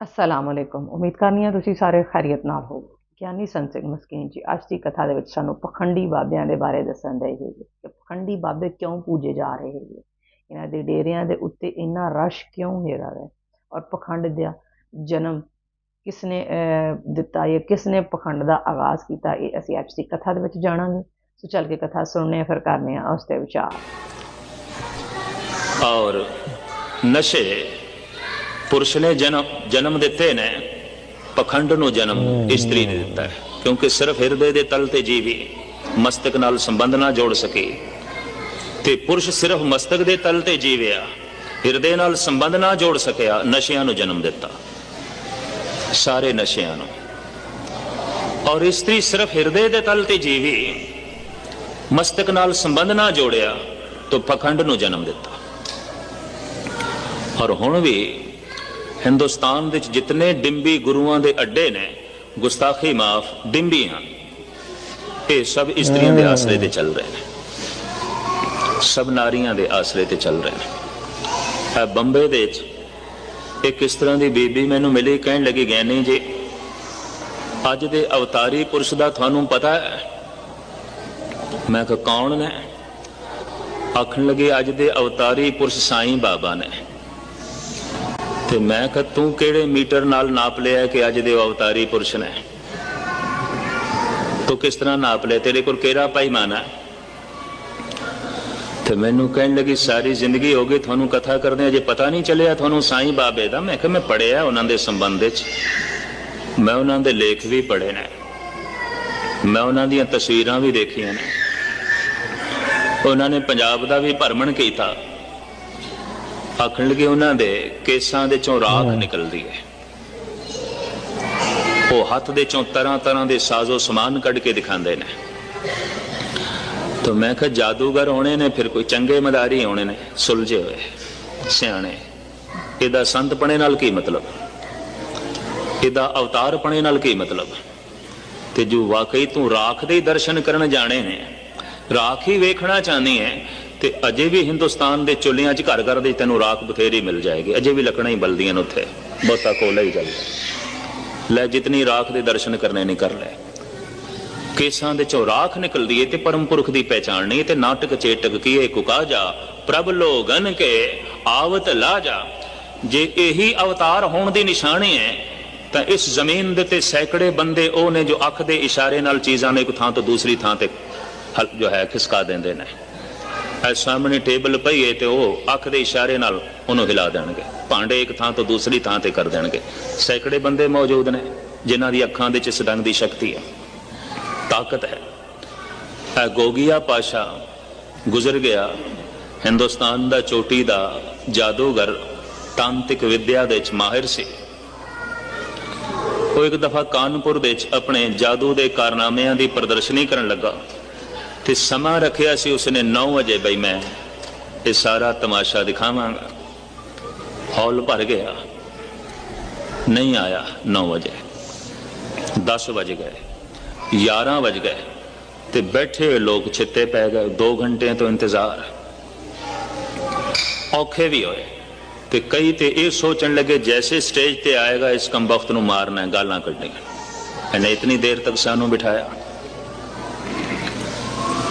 ਅਸਲਾਮ ਵਾਲੇਕੁਮ ਉਮੀਦ ਕਰਨੀ ਆ ਤੁਸੀਂ ਸਾਰੇ ਖੈਰੀਅਤ ਨਾਲ ਹੋ ਗਿਆਨੀ ਸੰਤ ਸਿੰਘ ਮਸਕੀਨ ਜੀ ਅੱਜ ਦੀ ਕਥਾ ਦੇ ਵਿੱਚ ਸਾਨੂੰ ਪਖੰਡੀ ਬਾਬਿਆਂ ਦੇ ਬਾਰੇ ਦੱਸਣ ਦੇ ਹੈਗੇ ਕਿ ਪਖੰਡੀ ਬਾਬੇ ਕਿਉਂ ਪੂਜੇ ਜਾ ਰਹੇ ਹੈਗੇ ਇਹਨਾਂ ਦੇ ਡੇਰਿਆਂ ਦੇ ਉੱਤੇ ਇੰਨਾ ਰਸ਼ ਕਿਉਂ ਹੈਗਾ ਹੈ ਔਰ ਪਖੰਡ ਦਾ ਜਨਮ ਕਿਸ ਨੇ ਦਿੱਤਾ ਇਹ ਕਿਸ ਨੇ ਪਖੰਡ ਦਾ ਆਗਾਜ਼ ਕੀਤਾ ਇਹ ਅਸੀਂ ਅੱਜ ਦੀ ਕਥਾ ਦੇ ਵਿੱਚ ਜਾਣਾਂਗੇ ਸੋ ਚੱਲ ਕੇ ਕਥਾ ਸੁਣਨੇ ਆ ਫਿਰ ਕਰਨੇ ਆ ਉਸ ਤੇ ਵਿਚਾਰ ਔਰ ਨਸ਼ੇ ਪੁਰਸ਼ ਨੇ ਜਨਮ ਜਨਮ ਦਿੱਤੇ ਨੇ। ਪਖੰਡ ਨੂੰ ਜਨਮ ਇਸਤਰੀ ਨੇ ਦਿੱਤਾ ਹੈ। ਕਿਉਂਕਿ ਸਿਰਫ ਹਿਰਦੇ ਦੇ ਤਲ ਤੇ ਜੀਵੀ ਮਸਤਕ ਨਾਲ ਸੰਬੰਧ ਨਾ ਜੋੜ ਸਕੇ। ਤੇ ਪੁਰਸ਼ ਸਿਰਫ ਮਸਤਕ ਦੇ ਤਲ ਤੇ ਜੀਵਿਆ ਹਿਰਦੇ ਨਾਲ ਸੰਬੰਧ ਨਾ ਜੋੜ ਸਕਿਆ ਨਸ਼ਿਆਂ ਨੂੰ ਜਨਮ ਦਿੱਤਾ। ਸਾਰੇ ਨਸ਼ਿਆਂ ਨੂੰ। ਔਰ ਇਸਤਰੀ ਸਿਰਫ ਹਿਰਦੇ ਦੇ ਤਲ ਤੇ ਜੀਵੀ ਮਸਤਕ ਨਾਲ ਸੰਬੰਧ ਨਾ ਜੋੜਿਆ ਤਾਂ ਪਖੰਡ ਨੂੰ ਜਨਮ ਦਿੱਤਾ। ਔਰ ਹੁਣ ਵੀ ਹਿੰਦੁਸਤਾਨ ਵਿੱਚ ਜਿਤਨੇ ਡਿੰਬੀ ਗੁਰੂਆਂ ਦੇ ਅੱਡੇ ਨੇ, ਗੁਸਤਾਖੀ ਮਾਫ ਡਿੰਬੀ ਹਨ ਇਹ ਸਭ ਇਸਤਰੀਆਂ ਦੇ ਆਸਰੇ ਤੇ ਚੱਲ ਰਹੇ ਨੇ। ਸਭ ਨਾਰੀਆਂ ਦੇ ਆਸਰੇ ਤੇ ਚੱਲ ਰਹੇ ਨੇ। ਇਹ ਬੰਬੇ ਦੇ ਵਿੱਚ ਇੱਕ ਇਸ ਤਰ੍ਹਾਂ ਦੀ ਬੀਬੀ ਮੈਨੂੰ ਮਿਲੀ ਕਹਿਣ ਲੱਗੀ ਗਿਆਨੀ ਜੀ, ਅੱਜ ਦੇ ਅਵਤਾਰੀ ਪੁਰਸ਼ ਦਾ ਤੁਹਾਨੂੰ ਪਤਾ ਹੈ? ਮੈਂ ਕਿਹਾ, ਕੌਣ ਨੇ? ਆਖਣ ਲੱਗੇ, ਅੱਜ ਦੇ ਅਵਤਾਰੀ ਪੁਰਸ਼ ਸਾਈਂ ਬਾਬਾ ਨੇ। ਤੇ ਮੈਂ ਕਿਹਾ, ਤੂੰ ਕਿਹੜੇ ਮੀਟਰ ਨਾਲ ਨਾਪ ਲਿਆ ਕਿ ਅੱਜ ਦੇ ਅਵਤਾਰੀ ਪੁਰਸ਼ ਨੇ? ਤੂੰ ਕਿਸ ਤਰ੍ਹਾਂ ਨਾਪ ਲਿਆ? ਤੇਰੇ ਕੋਲ ਕਿਹੜਾ ਪੈਮਾਨਾ ਤੇ ਮੈਨੂੰ ਕਹਿਣ ਲੱਗੀ, ਸਾਰੀ ਜ਼ਿੰਦਗੀ ਹੋ ਗਈ, ਤੁਹਾਨੂੰ ਕਥਾ ਕਰਦੇ ਅਜੇ ਪਤਾ ਨਹੀਂ ਚੱਲਿਆ ਤੁਹਾਨੂੰ ਸਾਈਂ ਬਾਬੇ ਦਾ? ਮੈਂ ਕਿਹਾ, ਮੈਂ ਪੜਿਆ ਉਹਨਾਂ ਦੇ ਸੰਬੰਧ ਵਿੱਚ। ਮੈਂ ਉਹਨਾਂ ਦੇ ਲੇਖ ਵੀ ਪੜ੍ਹੇ ਨੇ। ਮੈਂ ਉਹਨਾਂ ਦੀਆਂ ਤਸਵੀਰਾਂ ਵੀ ਦੇਖੀਆਂ ਨੇ। ਉਹਨਾਂ ਨੇ ਪੰਜਾਬ ਦਾ ਵੀ ਭਰਮਣ ਕੀਤਾ। ਆਖਣ ਲੱਗੇ ਉਹਨਾਂ ਦੇ ਕੇਸਾਂ ਦੇ ਚੋਂ ਰਾਖ ਨਿਕਲਦੀ ਹੈ। ਉਹ ਹੱਥ ਦੇ ਚੋਂ ਤਰ੍ਹਾਂ ਤਰ੍ਹਾਂ ਦੇ ਸਾਜ਼ੋ ਸਮਾਨ ਕੱਢ ਕੇ ਦਿਖਾਉਂਦੇ ਨੇ। ਤਾਂ ਮੈਂ ਕਿਹਾ ਜਾਦੂਗਰ ਹੋਣੇ ਨੇ ਫਿਰ ਕੋਈ ਚੰਗੇ ਮਦਾਰੀ ਹੋਣੇ ਨੇ ਸੁਲਝੇ ਹੋਏ ਸਿਆਣੇ। ਇਹਦਾ ਸੰਤਪਣੇ ਨਾਲ ਕੀ ਮਤਲਬ? ਇਹਦਾ ਅਵਤਾਰਪਣੇ ਨਾਲ ਕੀ ਮਤਲਬ? ਤੇ ਜੋ ਵਾਕਈ ਤੂੰ ਰਾਖ ਦੇ ਦਰਸ਼ਨ ਕਰਨ ਜਾਣੇ ਨੇ ਰਾਖ ਹੀ ਵੇਖਣਾ ਚਾਹਨੀ ਹੈ ਤੇ ਅਜੇ ਵੀ ਹਿੰਦੁਸਤਾਨ ਦੇ ਚੁੱਲ੍ਹਿਆਂ 'ਚ ਘਰ ਘਰ ਦੇ ਤੈਨੂੰ ਰਾਖ ਬਥੇਰੀ ਮਿਲ ਜਾਏਗੀ। ਅਜੇ ਵੀ ਲੱਕੜਾਂ ਹੀ ਬਲਦੀਆਂ ਨੇ ਉੱਥੇ। ਬਹੁਤਾ ਕੋਲਾ ਹੀ ਚੱਲਦਾ। ਲੈ ਜਿਤਨੀ ਰਾਖ ਦੇ ਦਰਸ਼ਨ ਕਰਨੇ ਨਹੀਂ ਕਰ ਲੈ। ਕੇਸਾਂ ਦੇ ਚੋਂ ਰਾਖ ਨਿਕਲਦੀ ਏ ਤੇ ਪਰਮ ਪੁਰਖ ਦੀ ਪਹਿਚਾਣ ਨਹੀਂ ਤੇ ਨਾਟਕ ਚੇਟਕ ਕੀਏ ਕੁਕਾ ਜਾ। ਪ੍ਰਭ ਲੋਗਨ ਕੇ ਆਵਤ ਲਾ ਜਾ। ਜੇ ਇਹੀ ਅਵਤਾਰ ਹੋਣ ਦੀ ਨਿਸ਼ਾਨੀ ਹੈ ਤਾਂ ਇਸ ਜ਼ਮੀਨ ਦੇ ਤੇ ਸੈਂਕੜੇ ਬੰਦੇ ਉਹ ਨੇ ਜੋ ਅੱਖ ਦੇ ਇਸ਼ਾਰੇ ਨਾਲ ਚੀਜ਼ਾਂ ਨੂੰ ਇੱਕ ਥਾਂ ਤੋਂ ਦੂਸਰੀ ਥਾਂ ਤੇ ਜੋ ਹੈ ਖਿਸਕਾ ਦਿੰਦੇ ਨੇ। ਐ ਸਾਹਮਣੇ ਟੇਬਲ ਪਈ ਹੈ ਤੇ ਉਹ ਅੱਖ ਦੇ ਇਸ਼ਾਰੇ ਨਾਲ ਉਹਨੂੰ ਹਿਲਾ ਦੇਣਗੇ। ਭਾਂਡੇ ਇੱਕ ਥਾਂ ਤੋਂ ਦੂਸਰੀ ਥਾਂ ਤੇ ਕਰ ਦੇਣਗੇ। ਸੈਂਕੜੇ ਬੰਦੇ ਮੌਜੂਦ ਨੇ, ਜਿਨ੍ਹਾਂ ਦੀ ਅੱਖਾਂ ਦੇ ਚ ਇਸ ਦੀ ਸ਼ਕਤੀ ਹੈ। ਤਾਕਤ ਹੈ। ਇਹ ਗੋਗੀਆ ਪਾਸ਼ਾ ਗੁਜ਼ਰ ਗਿਆ। ਹਿੰਦੁਸਤਾਨ ਦਾ ਚੋਟੀ ਦਾ ਜਾਦੂਗਰ ਤਾਂਤਿਕ ਵਿਦਿਆ ਦੇ ਵਿੱਚ ਮਾਹਿਰ ਸੀ। ਉਹ ਇੱਕ ਦਫਾ ਕਾਨਪੁਰ ਦੇ ਵਿੱਚ ਆਪਣੇ ਜਾਦੂ ਦੇ ਕਾਰਨਾਮਿਆਂ ਦੀ ਪ੍ਰਦਰਸ਼ਨੀ ਕਰਨ ਲੱਗਾ। ਤੇ ਸਮਾਂ ਰੱਖਿਆ ਸੀ ਉਸਨੇ 9 ਵਜੇ ਬਈ ਮੈਂ ਇਹ ਸਾਰਾ ਤਮਾਸ਼ਾ ਦਿਖਾਵਾਂਗਾ ਹਾਲ ਭਰ ਗਿਆ ਨਹੀਂ ਆਇਆ 9 ਵਜੇ 10 ਵਜ ਗਏ 11 ਵਜ ਗਏ ਤੇ ਬੈਠੇ ਹੋਏ ਲੋਕ ਛਿੱਤੇ ਪੈ ਗਏ 2 ਘੰਟੇ ਤੋਂ ਇੰਤਜ਼ਾਰ ਔਖੇ ਵੀ ਹੋਏ ਤੇ ਕਈ ਤੇ ਇਹ ਸੋਚਣ ਲੱਗੇ ਜੈਸੇ ਸਟੇਜ ਤੇ ਆਏਗਾ ਇਸ ਕੰਬਖਤ ਨੂੰ ਮਾਰਨਾ ਹੈ ਗਾਲਾਂ ਕੱਢਣੀਆਂ ਇਹਨੇ ਇਤਨੀ ਦੇਰ ਤੱਕ ਸਾਨੂੰ ਬਿਠਾਇਆ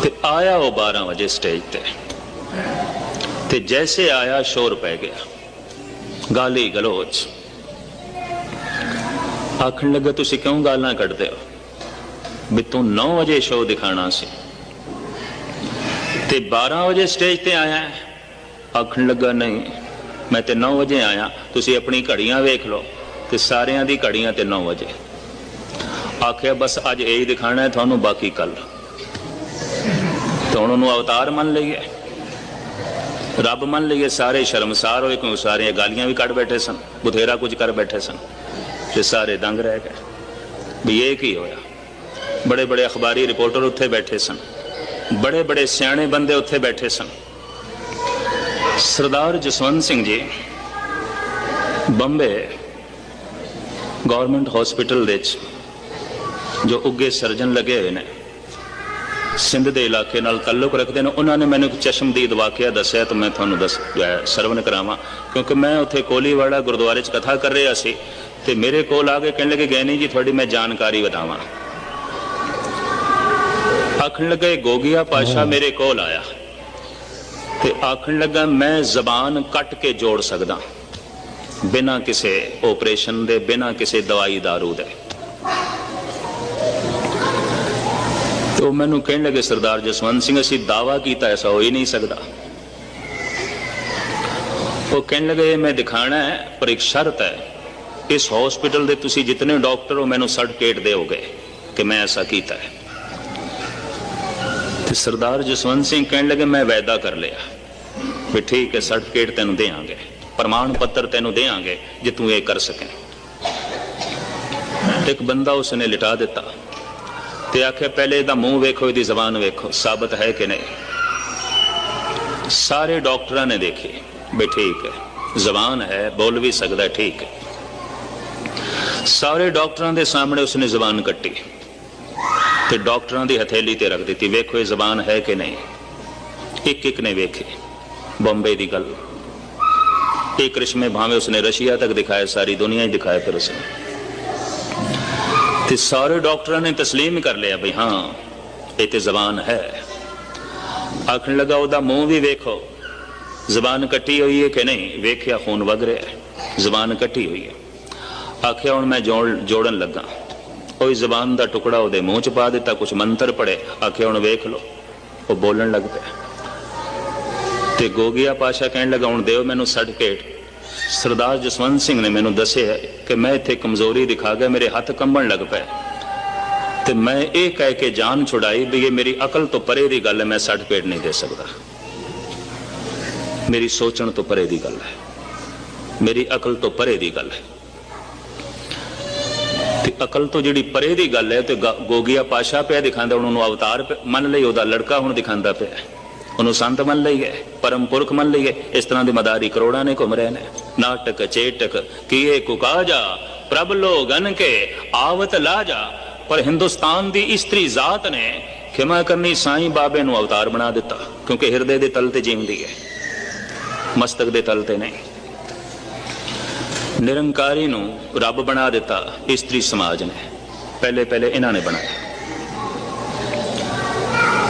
ਤੇ ਆਇਆ ਉਹ 12 ਵਜੇ ਸਟੇਜ ਤੇ। ਤੇ ਜੈਸੇ ਆਇਆ ਸ਼ੋਰ ਪੈ ਗਿਆ। ਗਾਲੀ ਗਲੋਚ। ਆਖਣ ਲੱਗਾ, ਤੁਸੀਂ ਕਿਉਂ ਗਾਲਾਂ ਕੱਢਦੇ ਹੋ? ਵੀ ਤੂੰ 9 ਵਜੇ ਸ਼ੋਅ ਦਿਖਾਣਾ ਸੀ। ਤੇ 12 ਵਜੇ ਸਟੇਜ ਤੇ ਆਇਆ। ਆਖਣ ਲੱਗਾ, ਨਹੀਂ, ਮੈਂ ਤੇ 9 ਵਜੇ ਆਇਆ। ਤੁਸੀਂ ਆਪਣੀ ਘੜੀਆਂ ਵੇਖ ਲਓ। ਤੇ ਸਾਰਿਆਂ ਦੀ ਘੜੀਆਂ ਤੇ 9 ਵਜੇ। ਆਖਿਆ, ਬਸ ਅੱਜ ਇਹ ਹੀ ਦਿਖਾਣਾ ਹੈ, ਤੁਹਾਨੂੰ ਬਾਕੀ ਕੱਲ ਤਾਂ ਹੁਣ ਉਹਨੂੰ ਅਵਤਾਰ ਮੰਨ ਲਈਏ। ਰੱਬ ਮੰਨ ਲਈਏ, ਸਾਰੇ ਸ਼ਰਮਸਾਰ ਹੋਏ, ਕਿਉਂ ਸਾਰੀਆਂ ਗਾਲੀਆਂ ਵੀ ਕੱਢ ਬੈਠੇ ਸਨ, ਬਥੇਰਾ ਕੁਝ ਕਰ ਬੈਠੇ ਸਨ, ਤੇ ਸਾਰੇ ਦੰਗ ਰਹਿ ਗਏ। ਵੀ ਇਹ ਕੀ ਹੋਇਆ? ਬੜੇ ਬੜੇ ਅਖਬਾਰੀ ਰਿਪੋਰਟਰ ਉੱਥੇ ਬੈਠੇ ਸਨ ਬੜੇ ਬੜੇ ਸਿਆਣੇ ਬੰਦੇ ਉੱਥੇ ਬੈਠੇ ਸਨ। ਸਰਦਾਰ ਜਸਵੰਤ ਸਿੰਘ ਜੀ, ਬੰਬੇ ਗਵਰਨਮੈਂਟ ਹਸਪੀਟਲ ਦੇ ਵਿੱਚ, ਜੋ ਉੱਗੇ ਸਰਜਨ ਲੱਗੇ ਹੋਏ ਨੇ ਸਿੰਧ ਦੇ ਇਲਾਕੇ ਨਾਲ ਤਾਲੁਕ ਰੱਖਦੇ ਨੇ ਉਹਨਾਂ ਨੇ ਮੈਨੂੰ ਇੱਕ ਚਸ਼ਮਦੀਦ ਵਾਕਿਆ ਦੱਸਿਆ ਤਾਂ ਮੈਂ ਤੁਹਾਨੂੰ ਦੱਸ ਸਰਵਨ ਕਰਾਵਾਂ। ਕਿਉਂਕਿ ਮੈਂ ਉੱਥੇ ਕੋਲੀਵਾੜਾ ਗੁਰਦੁਆਰੇ 'ਚ ਕਥਾ ਕਰ ਰਿਹਾ ਸੀ ਤੇ ਮੇਰੇ ਕੋਲ ਆ ਕੇ ਕਹਿਣ ਲੱਗੇ ਗੈਨੀ ਜੀ ਤੁਹਾਡੀ ਮੈਂ ਜਾਣਕਾਰੀ ਬਤਾਵਾਂ ਆਖਣ ਲੱਗੇ ਗੋਗਿਆ ਪਾਸ਼ਾ ਮੇਰੇ ਕੋਲ ਆਇਆ। ਤੇ ਆਖਣ ਲੱਗਾ ਮੈਂ ਜ਼ਬਾਨ ਕੱਟ ਕੇ ਜੋੜ ਸਕਦਾ ਬਿਨਾਂ ਕਿਸੇ ਆਪਰੇਸ਼ਨ ਦੇ ਬਿਨਾਂ ਕਿਸੇ ਦਵਾਈ ਦਾਰੂ ਦੇ। ਤੇ ਉਹ ਮੈਨੂੰ ਕਹਿਣ ਲੱਗੇ, ਸਰਦਾਰ ਜਸਵੰਤ ਸਿੰਘ, ਅਸੀਂ ਦਾਵਾ ਕੀਤਾ, ਐਸਾ ਹੋ ਹੀ ਨਹੀਂ ਸਕਦਾ। ਉਹ ਕਹਿਣ ਲੱਗੇ, ਮੈਂ ਦਿਖਾਣਾ ਹੈ, ਪਰ ਇੱਕ ਸ਼ਰਤ ਹੈ। ਇਸ ਹਸਪੀਟਲ ਦੇ ਤੁਸੀਂ ਜਿਤਨੇ ਡਾਕਟਰ ਹੋ, ਮੈਨੂੰ ਸਰਟੀਫਿਕੇਟ ਦਿਓਗੇ ਕਿ ਮੈਂ ਐਸਾ ਕੀਤਾ ਹੈ। ਤੇ ਸਰਦਾਰ ਜਸਵੰਤ ਸਿੰਘ ਕਹਿਣ ਲੱਗੇ, ਮੈਂ ਵਾਅਦਾ ਕਰ ਲਿਆ ਵੀ ਠੀਕ ਹੈ ਸਰਟੀਫਿਕੇਟ ਤੈਨੂੰ ਦੇਵਾਂਗੇ ਪ੍ਰਮਾਣ ਪੱਤਰ ਤੈਨੂੰ ਦੇਵਾਂਗੇ ਜੇ ਤੂੰ ਇਹ ਕਰ ਸਕੇ। ਇੱਕ ਬੰਦਾ ਉਸਨੇ ਲਿਟਾ ਦਿੱਤਾ। ਤੇ ਆਖਿਆ, ਪਹਿਲੇ ਇਹਦਾ ਮੂੰਹ ਵੇਖੋ, ਇਹਦੀ ਜ਼ਬਾਨ ਵੇਖੋ, ਸਾਬਤ ਹੈ ਕਿ ਨਹੀਂ? ਸਾਰੇ ਡਾਕਟਰਾਂ ਨੇ ਦੇਖੀ ਵੀ ਠੀਕ ਹੈ, ਜ਼ਬਾਨ ਹੈ, ਬੋਲ ਵੀ ਸਕਦਾ ਠੀਕ ਹੈ। ਸਾਰੇ ਡਾਕਟਰਾਂ ਦੇ ਸਾਹਮਣੇ ਉਸਨੇ ਜ਼ਬਾਨ ਕੱਟੀ ਤੇ ਡਾਕਟਰਾਂ ਦੀ ਹਥੇਲੀ ਤੇ ਰੱਖ ਦਿੱਤੀ, ਵੇਖੋ, ਇਹ ਜ਼ਬਾਨ ਹੈ ਕਿ ਨਹੀਂ? ਇੱਕ ਇੱਕ ਨੇ ਵੇਖੀ, ਬੰਬੇ ਦੀ ਗੱਲ। ਇਹ ਕ੍ਰਿਸ਼ਮੇ ਭਾਵੇਂ ਉਸਨੇ ਰਸ਼ੀਆ ਤੱਕ ਦਿਖਾਇਆ, ਸਾਰੀ ਦੁਨੀਆ ਹੀ ਦਿਖਾਇਆ, ਫਿਰ ਉਸਨੇ ਤੇ ਸਾਰੇ ਡਾਕਟਰਾਂ ਨੇ ਤਸਲੀਮ ਕਰ ਲਿਆ ਵੀ ਹਾਂ, ਇਹ ਤੇ ਜ਼ਬਾਨ ਹੈ। ਆਖਣ ਲੱਗਾ, ਉਹਦਾ ਮੂੰਹ ਵੀ ਵੇਖੋ। ਜ਼ਬਾਨ ਕੱਟੀ ਹੋਈ ਹੈ ਕਿ ਨਹੀਂ? ਵੇਖਿਆ ਖੂਨ ਵਗ ਰਿਹਾ ਹੈ। ਜ਼ਬਾਨ ਕੱਟੀ ਹੋਈ ਹੈ। ਆਖਿਆ, ਹੁਣ ਮੈਂ ਜੋੜ ਜੋੜਨ ਲੱਗਾ। ਉਹ ਜ਼ਬਾਨ ਦਾ ਟੁਕੜਾ ਉਹਦੇ ਮੂੰਹ ਚ ਪਾ ਦਿੱਤਾ ਕੁਝ ਮੰਤਰ ਪੜੇ ਆਖਿਆ, ਹੁਣ ਵੇਖ ਲਓ। ਉਹ ਬੋਲਣ ਲੱਗ ਪਿਆ। ਤੇ ਗੋਗਿਆ ਪਾਸ਼ਾ ਕਹਿਣ ਲੱਗਾ, ਹੁਣ ਦਿਓ ਮੈਨੂੰ ਸਰਟੀਫਿਕੇਟ। ਸਰਦਾਰ ਜਸਵੰਤ ਸਿੰਘ ਨੇ ਮੈਨੂੰ ਦੱਸਿਆ ਕਿ ਮੈਂ ਇੱਥੇ ਕਮਜ਼ੋਰੀ ਦਿਖਾ ਗਿਆ, ਮੇਰੇ ਹੱਥ ਕੰਬਣ ਲੱਗ ਪਏ। ਤੇ ਮੈਂ ਇਹ ਕਹਿ ਕੇ ਜਾਨ ਛੁਡਾਈ ਵੀ ਇਹ ਮੇਰੀ ਅਕਲ ਤੋਂ ਪਰੇ ਦੀ ਗੱਲ ਹੈ, ਮੈਂ ਸਰਟੀਫਿਕੇਟ ਨਹੀਂ ਦੇ ਸਕਦਾ। ਮੇਰੀ ਸੋਚਣ ਤੋਂ ਪਰੇ ਦੀ ਗੱਲ ਹੈ। ਮੇਰੀ ਅਕਲ ਤੋਂ ਪਰੇ ਦੀ ਗੱਲ ਹੈ। ਤੇ ਅਕਲ ਤੋਂ ਜਿਹੜੀ ਪਰੇ ਦੀ ਗੱਲ ਹੈ, ਤੇ ਗ- ਪਾਸ਼ਾ ਪਿਆ ਦਿਖਾਉਂਦਾ, ਹੁਣ ਉਹਨੂੰ ਅਵਤਾਰ ਪਿਆ- ਮੰਨ ਲਈ ਉਹਦਾ ਲੜਕਾ ਹੁਣ ਦਿਖਾਉਂਦਾ ਪਿਆ। ਉਹਨੂੰ ਸੰਤ ਮੰਨ ਲਈਏ ਪਰਮ ਪੁਰਖ ਮੰਨ ਲਈਏ ਇਸ ਤਰ੍ਹਾਂ ਦੇ ਮਦਾਰੀ ਕਰੋੜਾਂ ਨੇ ਘੁੰਮ ਰਹੇ ਨੇ। ਨਾਟਕ, ਚੇਟਕ, ਕੀਏ ਕੁਕਾਜਾ, ਪ੍ਰਭ ਲੋਗਨ ਕੇ ਆਵਤ ਲਾਜਾ। ਪਰ ਹਿੰਦੁਸਤਾਨ ਦੀ ਇਸਤਰੀ ਜ਼ਾਤ ਨੇ ਖਿਮਾ ਕਰਨੀ ਸਾਈਂ ਬਾਬੇ ਨੂੰ ਅਵਤਾਰ ਬਣਾ ਦਿੱਤਾ, ਕਿਉਂਕਿ ਹਿਰਦੇ ਦੇ ਤਲ ਤੇ ਜੀਉਂਦੀ ਹੈ। ਮਸਤਕ ਦੇ ਤਲ ਤੇ ਨਹੀਂ। ਨਿਰੰਕਾਰੀ ਨੂੰ ਰੱਬ ਬਣਾ ਦਿੱਤਾ ਇਸਤਰੀ ਸਮਾਜ ਨੇ। ਪਹਿਲੇ ਪਹਿਲੇ ਇਹਨਾਂ ਨੇ ਬਣਾਇਆ।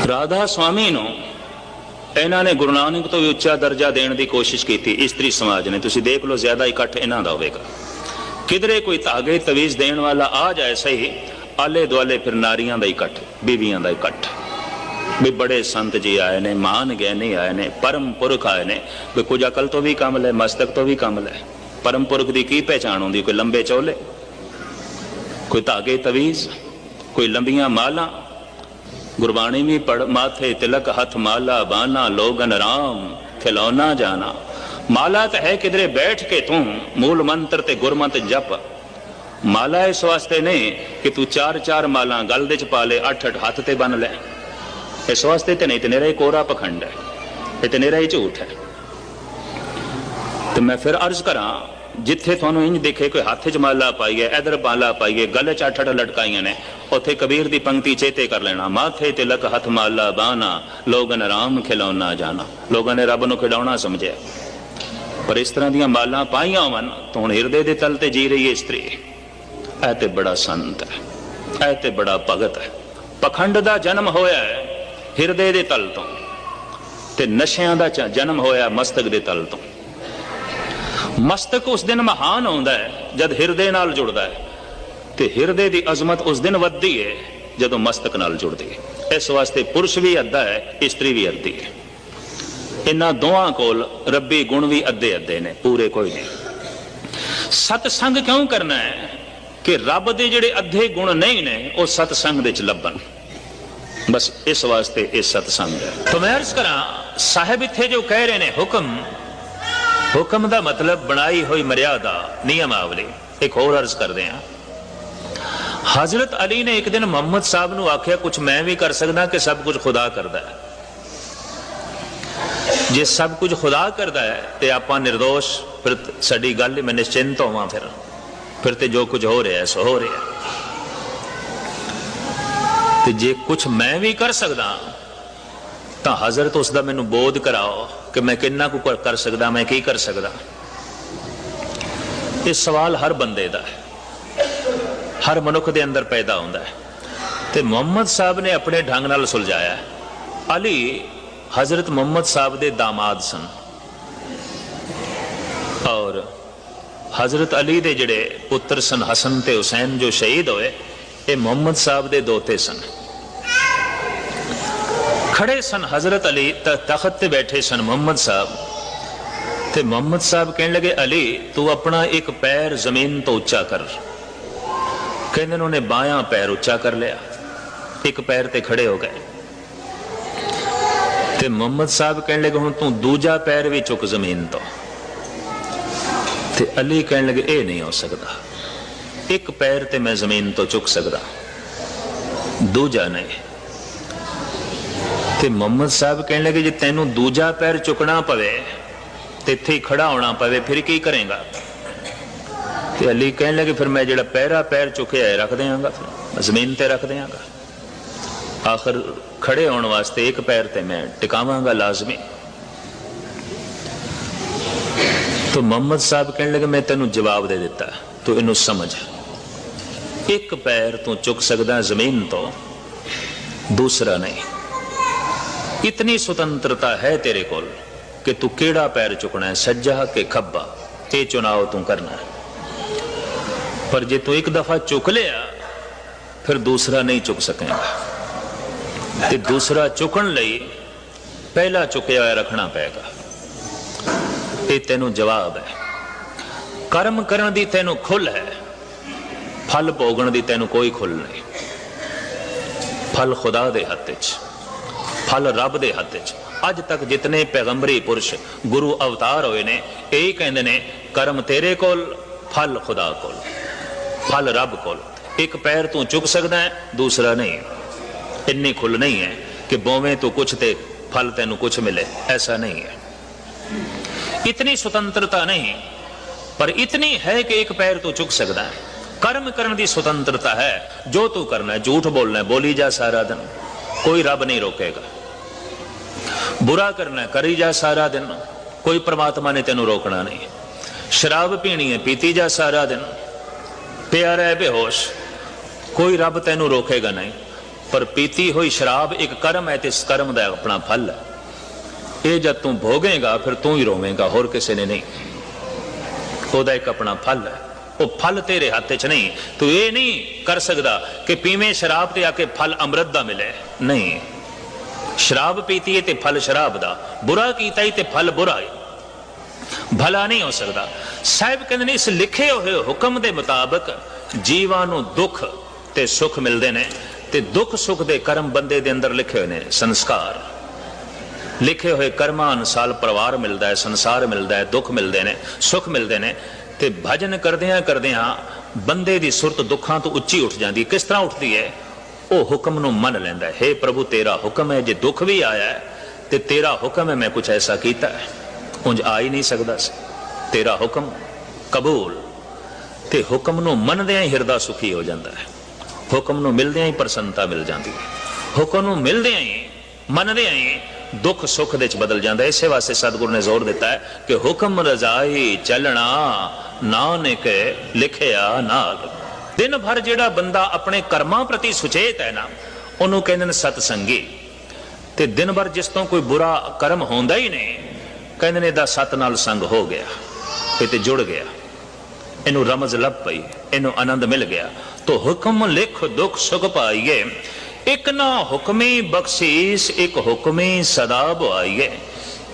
ਰਾਧਾ ਸਵਾਮੀ ਨੂੰ ਇਹਨਾਂ ਨੇ ਗੁਰੂ ਨਾਨਕ ਤੋਂ ਵੀ ਉੱਚਾ ਦਰਜਾ ਦੇਣ ਦੀ ਕੋਸ਼ਿਸ਼ ਕੀਤੀ ਇਸਤਰੀ ਸਮਾਜ ਨੇ। ਤੁਸੀਂ ਦੇਖ ਲਓ, ਜ਼ਿਆਦਾ ਇਕੱਠ ਇਹਨਾਂ ਦਾ ਹੋਵੇਗਾ। ਕਿਧਰੇ ਕੋਈ ਧਾਗੇ, ਤਵੀਜ਼ ਦੇਣ ਵਾਲਾ ਆ ਜਾਏ ਸਹੀ ਆਲੇ ਦੁਆਲੇ ਫਿਰ ਨਾਰੀਆਂ ਦਾ ਇਕੱਠ, ਬੀਵੀਆਂ ਦਾ ਇਕੱਠ। ਵੀ ਬੜੇ ਸੰਤ ਜੀ ਆਏ ਨੇ, ਮਾਨ ਗਿਆਨੀ ਆਏ ਨੇ, ਪਰਮ ਪੁਰਖ ਆਏ ਨੇ। ਵੀ ਕੁਝ ਅਕਲ ਤੋਂ ਵੀ ਕੰਮ ਲੈ, ਮਸਤਕ ਤੋਂ ਵੀ ਕੰਮ ਲੈ। ਪਰਮ ਪੁਰਖ ਦੀ ਕੀ ਪਹਿਚਾਣ ਹੁੰਦੀ? ਕੋਈ ਲੰਬੇ ਚੌਲੇ, ਕੋਈ ਧਾਗੇ, ਤਵੀਜ਼, ਕੋਈ ਲੰਬੀਆਂ ਮਾਲਾਂ ਗੁਰਬਾਣੀ ਵੀ ਪੜ ਮਾਥੇ ਤਿਲਕ ਹੱਥ ਮਾਲਾ, ਬਾਨਾ ਲੋਗਨ ਰਾਮ, ਖਿਲੌਣਾ ਜਾਣਾ। ਮਾਲਾ ਤਾਂ ਹੈ ਕਿਧਰੇ ਬੈਠ ਕੇ ਤੂੰ, ਮੂਲ ਮੰਤਰ ਤੇ ਗੁਰਮਤਿ ਜਪ। ਮਾਲਾ ਇਸ ਵਾਸਤੇ ਨਹੀਂ ਕਿ ਤੂੰ ਚਾਰ ਚਾਰ ਮਾਲਾ ਗਲ ਦੇ ਚ ਪਾ ਲੈ ਅੱਠ ਅੱਠ ਹੱਥ ਤੇ ਬੰਨ ਲੈ। ਇਸ ਵਾਸਤੇ ਤੇ ਨਹੀਂ, ਤੇ ਨਿਹਰਾ ਹੀ ਕੋਰਾ ਪਖੰਡ ਹੈ। ਇਹ ਤੇ ਨਿਹਰਾ ਹੀ ਝੂਠ ਹੈ। ਤੇ ਮੈਂ ਫਿਰ ਅਰਜ਼ ਕਰਾਂ ਜਿੱਥੇ ਤੁਹਾਨੂੰ ਇੰਜ ਦੇਖੇ ਕੋਈ ਹੱਥ 'ਚ ਮਾਲਾ ਪਾਈਏ ਇਧਰ ਮਾਲਾ ਪਾਈਏ ਗਲੇ 'ਚ ਅੱਠ ਅੱਠ ਲਟਕਾਈਆਂ ਨੇ, ਉੱਥੇ ਕਬੀਰ ਦੀ ਪੰਕਤੀ ਚੇਤੇ ਕਰ ਲੈਣਾ, ਮਾਥੇ ਤੇ ਲਕ ਹੱਥ ਮਾਲਾ ਬਾਨਾ ਲੋਗਨ ਰਾਮ ਖਿਲਾਉਣਾ ਜਾਣਾ। ਲੋਕਾਂ ਨੇ ਰੱਬ ਨੂੰ ਖਿਡਾਉਣਾ ਸਮਝਿਆ। ਪਰ ਇਸ ਤਰ੍ਹਾਂ ਦੀਆਂ ਮਾਲਾਂ ਪਾਈਆਂ ਹੋਵਨ ਤਾਂ ਹੁਣ ਹਿਰਦੇ ਦੇ ਤਲ ਤੇ ਜੀ ਰਹੀ ਹੈ ਇਸਤਰੀ। ਇਹ ਤੇ ਬੜਾ ਸੰਤ ਹੈ, ਇਹ ਤੇ ਬੜਾ ਭਗਤ ਹੈ। ਪਖੰਡ ਦਾ ਜਨਮ ਹੋਇਆ ਹੈ ਹਿਰਦੇ ਦੇ ਤਲ ਤੋਂ ਤੇ ਨਸ਼ਿਆਂ ਦਾ ਜਨਮ ਹੋਇਆ ਮਸਤਕ ਦੇ ਤਲ ਤੋਂ। ਮਸਤਕ ਉਸ ਦਿਨ ਮਹਾਨ ਹੁੰਦਾ ਹੈ, ਜਦ ਹਿਰਦੇ ਨਾਲ ਜੁੜਦਾ ਹੈ। ਤੇ ਹਿਰਦੇ ਦੀ ਅਜ਼ਮਤ ਉਸ ਦਿਨ ਵੱਧਦੀ ਹੈ, ਜਦੋਂ ਮਸਤਕ ਨਾਲ ਜੁੜਦੀ ਹੈ। ਇਸ ਵਾਸਤੇ ਪੁਰਸ਼ ਵੀ ਅੱਧਾ ਹੈ, ਇਸਤਰੀ ਵੀ ਅੱਧੀ ਹੈ। ਇਹਨਾਂ ਦੋਹਾਂ ਕੋਲ ਰੱਬੀ ਗੁਣ ਵੀ ਅੱਧੇ ਅੱਧੇ ਨੇ, ਪੂਰੇ ਕੋਈ ਨਹੀਂ। ਸਤ ਸੰਗ ਕਿਉਂ ਕਰਨਾ ਹੈ? ਕਿ ਰੱਬ ਦੇ ਜਿਹੜੇ ਅੱਧੇ ਗੁਣ ਨਹੀਂ ਨੇ, ਉਹ ਸਤ ਸੰਗ ਦੇ ਲੱਭਣ। ਬਸ ਇਸ ਵਾਸਤੇ ਇਹ ਸਤ ਸੰਗ ਹੈ। ਤਾਂ ਕਰਾਂ, ਸਾਹਿਬ ਇੱਥੇ ਜੋ ਕਹਿ ਰਹੇ ਨੇ ਹੁਕਮ ਹੁਕਮ ਦਾ ਮਤਲਬ ਬਣਾਈ ਹੋਈ ਮਰਿਆਦਾ ਨਿਯਮਾਵਲੀ। ਇੱਕ ਹੋਰ ਅਰਜ਼ ਕਰਦੇ ਹਾਂ। ਹਜ਼ਰਤ ਅਲੀ ਨੇ ਇੱਕ ਦਿਨ ਮੁਹੰਮਦ ਸਾਹਿਬ ਨੂੰ ਆਖਿਆ ਕੁਝ ਮੈਂ ਵੀ ਕਰ ਸਕਦਾ ਕਿ ਸਭ ਕੁਝ ਖੁਦਾ ਕਰਦਾ ਹੈ। ਜੇ ਸਭ ਕੁਝ ਖੁਦਾ ਕਰਦਾ ਹੈ, ਤੇ ਆਪਾਂ ਨਿਰਦੋਸ਼, ਫਿਰ ਸਾਡੀ ਗੱਲ ਮੈਂ ਨਿਸ਼ਚਿੰਤ ਹੋਵਾਂ ਫਿਰ। ਫਿਰ ਤੇ ਜੋ ਕੁਝ ਹੋ ਰਿਹਾ ਸੋ ਹੋ ਰਿਹਾ ਤੇ ਜੇ ਕੁਝ ਮੈਂ ਵੀ ਕਰ ਸਕਦਾ ਤਾਂ ਹਜ਼ਰਤ ਉਸ ਦਾ ਮੈਨੂੰ ਬੋਧ ਕਰਾਓ ਕਿ ਮੈਂ ਕਿੰਨਾ ਕੁ ਕਰ- ਸਕਦਾ, ਮੈਂ ਕੀ ਕਰ ਸਕਦਾ। ਇਹ ਸਵਾਲ ਹਰ ਬੰਦੇ ਦਾ ਹੈ। ਹਰ ਮਨੁੱਖ ਦੇ ਅੰਦਰ ਪੈਦਾ ਹੁੰਦਾ ਹੈ। ਤੇ ਮੁਹੰਮਦ ਸਾਹਿਬ ਨੇ ਆਪਣੇ ਢੰਗ ਨਾਲ ਸੁਲਝਾਇਆ ਅਲੀ, ਹਜ਼ਰਤ ਮੁਹੰਮਦ ਸਾਹਿਬ ਦੇ ਦਾਮਾਦ ਸਨ। ਔਰ ਹਜ਼ਰਤ ਅਲੀ ਦੇ ਜਿਹੜੇ ਪੁੱਤਰ ਸਨ ਹਸਨ ਤੇ ਹੁਸੈਨ ਜੋ ਸ਼ਹੀਦ ਹੋਏ, ਇਹ ਮੁਹੰਮਦ ਸਾਹਿਬ ਦੇ ਦੋਤੇ ਸਨ। ਖੜੇ ਸਨ ਹਜ਼ਰਤ ਅਲੀ, ਤ- ਤਖਤ ਤੇ ਬੈਠੇ ਸਨ ਮੁਹੰਮਦ ਸਾਹਿਬ। ਤੇ ਮੁਹੰਮਦ ਸਾਹਿਬ ਕਹਿਣ ਲੱਗੇ, ਅਲੀ, ਤੂੰ ਆਪਣਾ ਇੱਕ ਪੈਰ ਜ਼ਮੀਨ ਤੋਂ ਉੱਚਾ ਕਰ। ਕਹਿੰਦੇ ਨੇ, ਉਹਨੇ ਬਾਹਾਂ ਪੈਰ ਉੱਚਾ ਕਰ ਲਿਆ। ਇੱਕ ਪੈਰ ਤੇ ਖੜੇ ਹੋ ਗਏ। ਤੇ ਮੁਹੰਮਦ ਸਾਹਿਬ ਕਹਿਣ ਲੱਗੇ, ਹੁਣ ਤੂੰ ਦੂਜਾ ਪੈਰ ਵੀ ਚੁੱਕ ਜ਼ਮੀਨ ਤੋਂ। ਤੇ ਅਲੀ ਕਹਿਣ ਲੱਗੇ, ਇਹ ਨਹੀਂ ਹੋ ਸਕਦਾ। ਇੱਕ ਪੈਰ ਤੇ ਮੈਂ ਜ਼ਮੀਨ ਤੋਂ ਚੁੱਕ ਸਕਦਾ। ਦੂਜਾ ਨਹੀਂ। ਤੇ ਮੁਹੰਮਦ ਸਾਹਿਬ ਕਹਿਣ ਲੱਗੇ ਜੇ ਤੈਨੂੰ ਦੂਜਾ ਪੈਰ ਚੁੱਕਣਾ ਪਵੇ, ਤੇ ਇੱਥੇ ਹੀ ਖੜਾ ਹੋਣਾ ਪਵੇ, ਫਿਰ ਕੀ ਕਰੇਗਾ? ਤੇ ਅਲੀ ਕਹਿਣ ਲੱਗੇ, ਫਿਰ ਮੈਂ ਜਿਹੜਾ ਪਹਿਰਾ ਪੈਰ ਚੁੱਕਿਆ ਹੈ ਰੱਖ ਦਿਆਂਗਾ ਜ਼ਮੀਨ ਤੇ ਰੱਖ ਦਿਆਂਗਾ। ਆਖਰ ਖੜੇ ਹੋਣ ਵਾਸਤੇ ਇੱਕ ਪੈਰ ਤੇ ਮੈਂ ਟਿਕਾਵਾਂਗਾ ਲਾਜ਼ਮੀ। ਤੋ ਮੁਹੰਮਦ ਸਾਹਿਬ ਕਹਿਣ ਲੱਗੇ, ਮੈਂ ਤੈਨੂੰ ਜਵਾਬ ਦੇ ਦਿੱਤਾ, ਤੂੰ ਇਹਨੂੰ ਸਮਝ। ਇੱਕ ਪੈਰ ਤੂੰ ਚੁੱਕ ਸਕਦਾ ਜ਼ਮੀਨ ਤੋਂ, ਦੂਸਰਾ ਨਹੀਂ। ਇਤਨੀ ਸੁਤੰਤਰਤਾ ਹੈ ਤੇਰੇ ਕੋਲ ਕਿ ਤੂੰ ਕਿਹੜਾ ਪੈਰ ਚੁਕਣਾ ਹੈ ਸੱਜਾ ਕਿ ਖੱਬਾ ਤੇ ਚੁਣਾਵ ਤੂੰ ਕਰਨਾ ਪਰ ਜੇ ਤੂੰ ਇੱਕ ਦਫਾ ਚੁੱਕ ਲਿਆ ਫਿਰ ਦੂਸਰਾ ਨਹੀਂ ਚੁੱਕ ਸਕੇਗਾ ਤੇ ਦੂਸਰਾ ਚੁੱਕਣ ਲਈ ਪਹਿਲਾ ਚੁੱਕਿਆ ਹੋਇਆ ਰੱਖਣਾ ਪਏਗਾ ਇਹ ਤੈਨੂੰ ਜਵਾਬ ਹੈ ਕਰਮ ਕਰਨ ਦੀ ਤੈਨੂੰ ਖੁੱਲ ਹੈ ਫਲ ਭੋਗਣ ਦੀ ਤੈਨੂੰ ਕੋਈ ਖੁੱਲ ਨਹੀਂ ਫਲ ਖੁਦਾ ਦੇ ਹੱਥ 'ਚ ਫਲ ਰੱਬ ਦੇ ਹੱਥ 'ਚ। ਅੱਜ ਤੱਕ ਜਿਤਨੇ ਪੈਗੰਬਰੀ ਪੁਰਸ਼ ਗੁਰੂ ਅਵਤਾਰ ਹੋਏ ਨੇ, ਇਹ ਕਹਿੰਦੇ ਨੇ, ਕਰਮ ਤੇਰੇ ਕੋਲ, ਫਲ ਖੁਦਾ ਕੋਲ। ਫਲ ਰੱਬ ਕੋਲ। ਇੱਕ ਪੈਰ ਤੂੰ ਚੁੱਕ ਸਕਦਾ ਹੈ, ਦੂਸਰਾ ਨਹੀਂ। ਇੰਨੀ ਖੁੱਲ ਨਹੀਂ ਹੈ ਕਿ ਬੋਵੇਂ ਤੂੰ ਕੁਛ ਤੇ ਫਲ ਤੈਨੂੰ ਕੁਛ ਮਿਲੇ। ਐਸਾ ਨਹੀਂ ਹੈ। ਇਤਨੀ ਸੁਤੰਤਰਤਾ ਨਹੀਂ। ਪਰ ਇਤਨੀ ਹੈ ਕਿ ਇੱਕ ਪੈਰ ਤੂੰ ਚੁੱਕ ਸਕਦਾ ਹੈ। ਕਰਮ ਕਰਨ ਦੀ ਸੁਤੰਤਰਤਾ ਹੈ। ਜੋ ਤੂੰ ਕਰਨਾ ਝੂਠ ਬੋਲਣਾ ਬੋਲੀ ਜਾ ਸਾਰਾ ਦਿਨ। ਕੋਈ ਰੱਬ ਨਹੀਂ ਰੋਕੇਗਾ। ਬੁਰਾ ਕਰਨਾ ਕਰੀ ਜਾ ਸਾਰਾ ਦਿਨ। ਕੋਈ ਪ੍ਰਮਾਤਮਾ ਨੇ ਤੈਨੂੰ ਰੋਕਣਾ ਨਹੀਂ। ਸ਼ਰਾਬ ਪੀਣੀ ਹੈ, ਪੀਤੀ ਜਾ ਸਾਰਾ ਦਿਨ। ਪਿਆਰ ਹੈ ਬੇਹੋਸ਼। ਕੋਈ ਰੱਬ ਤੈਨੂੰ ਰੋਕੇਗਾ ਨਹੀਂ। ਪਰ ਪੀਤੀ ਹੋਈ ਸ਼ਰਾਬ ਇੱਕ ਕਰਮ ਹੈ ਤੇ ਇਸ ਕਰਮ ਦਾ ਆਪਣਾ ਫਲ ਹੈ। ਇਹ ਜਦ ਤੂੰ ਭੋਗੇਗਾ, ਫਿਰ ਤੂੰ ਹੀ ਰੋਵੇਂਗਾ, ਹੋਰ ਕਿਸੇ ਨੇ ਨਹੀਂ। ਉਹਦਾ ਇੱਕ ਆਪਣਾ ਫਲ ਹੈ। ਉਹ ਫਲ ਤੇਰੇ ਹੱਥ 'ਚ ਨਹੀਂ। ਤੂੰ ਇਹ ਨਹੀਂ ਕਰ ਸਕਦਾ ਕਿ ਪੀਵੇਂ ਸ਼ਰਾਬ ਤੇ ਆ ਕੇ ਫਲ ਅੰਮ੍ਰਿਤ ਦਾ ਮਿਲੇ। ਨਹੀਂ। ਸ਼ਰਾਬ ਪੀਤੀ ਹੈ ਤੇ ਫਲ ਸ਼ਰਾਬ ਦਾ, ਬੁਰਾ ਕੀਤਾ ਹੈ ਤੇ ਫਲ ਬੁਰਾ ਹੈ ਭਲਾ ਨਹੀਂ ਹੋ ਸਕਦਾ। ਸਾਹਿਬ ਕਹਿੰਦੇ ਨੇ, ਇਸ ਲਿਖੇ ਹੋਏ ਹੁਕਮ ਦੇ ਮੁਤਾਬਕ ਜੀਵਾਂ ਨੂੰ ਦੁੱਖ ਤੇ ਸੁੱਖ ਮਿਲਦੇ ਨੇ ਤੇ ਦੁੱਖ ਸੁੱਖ ਦੇ ਕਰਮ ਬੰਦੇ ਦੇ ਅੰਦਰ ਲਿਖੇ ਹੋਏ ਨੇ, ਸੰਸਕਾਰ। ਲਿਖੇ ਹੋਏ ਕਰਮਾਂ ਅਨੁਸਾਰ ਪਰਿਵਾਰ ਮਿਲਦਾ ਹੈ ਸੰਸਾਰ ਮਿਲਦਾ ਹੈ ਦੁੱਖ ਮਿਲਦੇ ਨੇ, ਸੁੱਖ ਮਿਲਦੇ ਨੇ ਤੇ ਭਜਨ ਕਰਦਿਆਂ ਕਰਦਿਆਂ ਬੰਦੇ ਦੀ ਸੁਰਤ ਦੁੱਖਾਂ ਤੋਂ ਉੱਚੀ ਉੱਠ ਜਾਂਦੀ ਕਿਸ ਤਰ੍ਹਾਂ ਉੱਠਦੀ ਹੈ ਉਹ ਹੁਕਮ ਨੂੰ ਮੰਨ ਲੈਂਦਾ ਹੈ। हे ਪ੍ਰਭੂ, ਤੇਰਾ ਹੁਕਮ ਹੈ, ਜੇ ਦੁੱਖ ਵੀ ਆਇਆ ਹੈ, ਤੇ ਤੇਰਾ ਹੁਕਮ ਹੈ, ਮੈਂ ਕੁਝ ਐਸਾ ਕੀਤਾ ਉਂਝ ਆ ਹੀ ਨਹੀਂ ਸਕਦਾ ਸੀ। ਤੇਰਾ ਹੁਕਮ ਕਬੂਲ। ਤੇ ਹੁਕਮ ਨੂੰ ਮੰਨਦਿਆਂ ਹੀ ਹਿਰਦਾ ਸੁਖੀ ਹੋ ਜਾਂਦਾ ਹੈ। ਹੁਕਮ ਨੂੰ ਮਿਲਦਿਆਂ ਹੀ ਪ੍ਰਸੰਨਤਾ ਮਿਲ ਜਾਂਦੀ ਹੈ। ਹੁਕਮ ਨੂੰ ਮਿਲਦਿਆਂ ਹੀ, ਮੰਨਦਿਆਂ ਹੀ ਦੁੱਖ ਸੁੱਖ ਦੇ ਚ ਬਦਲ ਜਾਂਦਾ ਹੈ। ਇਸੇ ਵਾਸਤੇ ਸਤਿਗੁਰੂ ਨੇ ਜ਼ੋਰ ਦਿੱਤਾ ਹੈ ਕਿ ਹੁਕਮ ਰਜ਼ਾਈ ਚੱਲਣਾ, ਨਾਨਕ ਲਿਖਿਆ ਨਾਲ। ਦਿਨ ਭਰ ਜਿਹੜਾ ਬੰਦਾ ਆਪਣੇ ਕਰਮਾਂ ਪ੍ਰਤੀ ਸੁਚੇਤ ਹੈ ਨਾ, ਉਹਨੂੰ ਕਹਿੰਦੇ ਨੇ ਸਤ ਤੇ ਦਿਨ ਭਰ ਜਿਸ ਤੋਂ ਕੋਈ ਬੁਰਾ ਕਰਮ ਹੁੰਦਾ ਹੀ ਨਹੀਂ, ਕਹਿੰਦੇ ਨੇ ਇਹਦਾ ਸਤ ਨਾਲ ਸੰਗ ਹੋ ਗਿਆ ਤੇ ਜੁੜ ਗਿਆ। ਇਹਨੂੰ ਰਮਜ਼ ਲੱਭ ਪਈ, ਇਹਨੂੰ ਆਨੰਦ ਮਿਲ ਗਿਆ। ਤੋ ਹੁਕਮ ਲਿਖ ਦੁੱਖ ਸੁਖ ਪਾਈਏ, ਇੱਕ ਨਾ ਹੁਕਮੀ ਬਖਸ਼ੀਸ਼, ਇੱਕ ਹੁਕਮੀ ਸਦਾ ਬੁਆਈਏ।